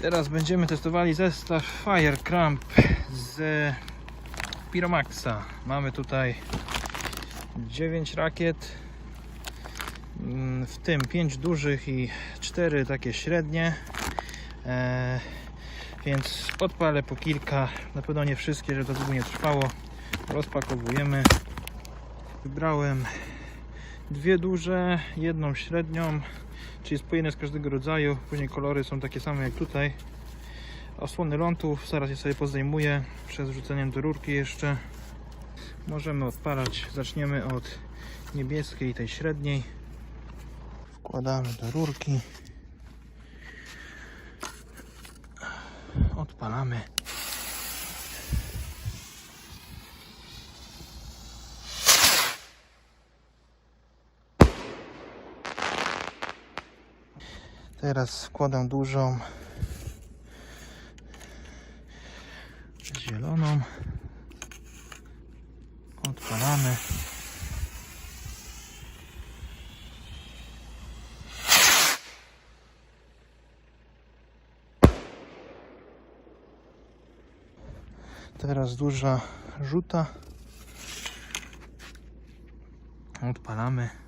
Teraz będziemy testowali zestaw Fire Cramp z Piromaxa. Mamy tutaj 9 rakiet, mm, w tym 5 dużych i 4 takie średnie. E, więc odpalę po kilka, na pewno nie wszystkie, żeby to długo nie trwało. Rozpakowujemy. Wybrałem dwie duże, jedną średnią, czyli jest po z każdego rodzaju. Później kolory są takie same jak tutaj. Osłony lądów, zaraz je sobie pozdejmuję przed wrzuceniem do rurki jeszcze. Możemy odpalać. Zaczniemy od niebieskiej, tej średniej. Wkładamy do rurki. Odpalamy. Teraz wkładam dużą zieloną. Odpalamy. Teraz duża żuta. Odpalamy.